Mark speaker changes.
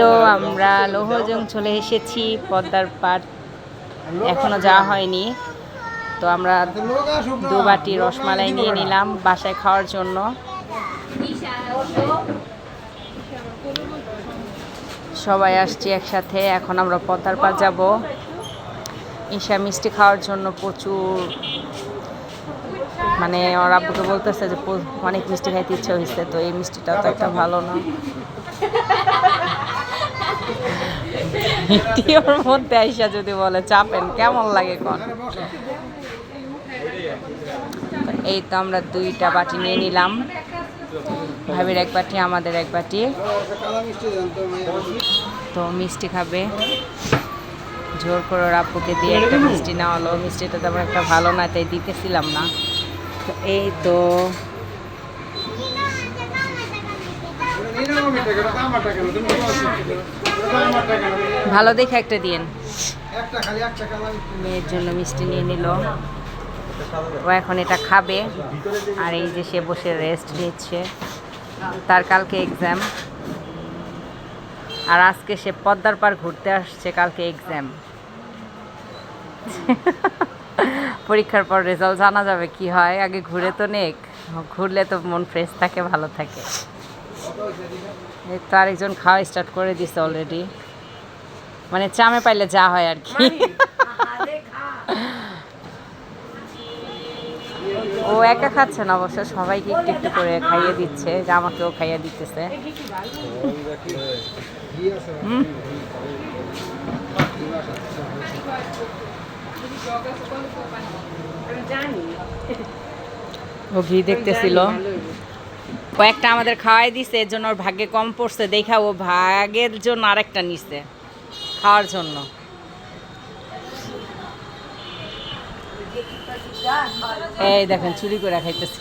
Speaker 1: তো আমরা লোহজং চলে এসেছি, পদ্মার পাট এখনও যাওয়া হয়নি। তো আমরা দু বাটি রসমালাই নিয়ে নিলাম বাসায় খাওয়ার জন্য। সবাই আসছি একসাথে, এখন আমরা পদ্মার পাড় যাব। ঈশা মিষ্টি খাওয়ার জন্য প্রচুর মানে ওর আব্বুকে বলতেছে যে অনেক মিষ্টি খাইতে ইচ্ছে হয়েছে তো এই মিষ্টিটা তো একটা ভালো না। ওর মধ্যে আইসা যদি বলে চাপেন, কেমন লাগে কোন? এই তো আমরা দুইটা বাটি নিয়ে নিলাম। ভাবির এক বাটি, আমাদের এক বাটি। তো মিষ্টি খাবে। জোর করে ওর আব্বুকে দিয়ে একটা মিষ্টি নেওয়া হলো মিষ্টিটা তেমন একটা ভালো না, তাই দিতেছিলাম না। এই তো ভালো দেখে একটা দিন মেয়ের জন্য মিষ্টি নিয়ে নিল। ও এখন এটা খাবে। আর এই যে সে বসে রেস্ট নিচ্ছে। তার কালকে এক্সাম আর আজকে সে পদ্মার পার ঘুরতে আসছে কালকে এক্সাম পরীক্ষার পর রেজাল্ট জানা যাবে কি হয়। আগে ঘুরে তো নেক। ঘুরলে তো মন ফ্রেশ থাকে ভালো থাকে। এই তো আরেকজন খাওয়া স্টার্ট করে দিছে অলরেডি মানে চামে পাইলে যা হয় আর কি। ও একা খাচ্ছে না অবশ্য সবাইকে একটু একটু করে খাইয়ে দিচ্ছে যে আমাকেও খাইয়ে দিতেছে। ও ঘি দেখতেছিল। কয়েকটা আমাদের খাওয়াই দিছে, এর জন্য ওর ভাগ্যে কম পড়ছে, দেখা ও ভাগের জন্য আরেকটা নিছে, খাওয়ার জন্য। এই দেখেন, চুরি করে খাইতেছি।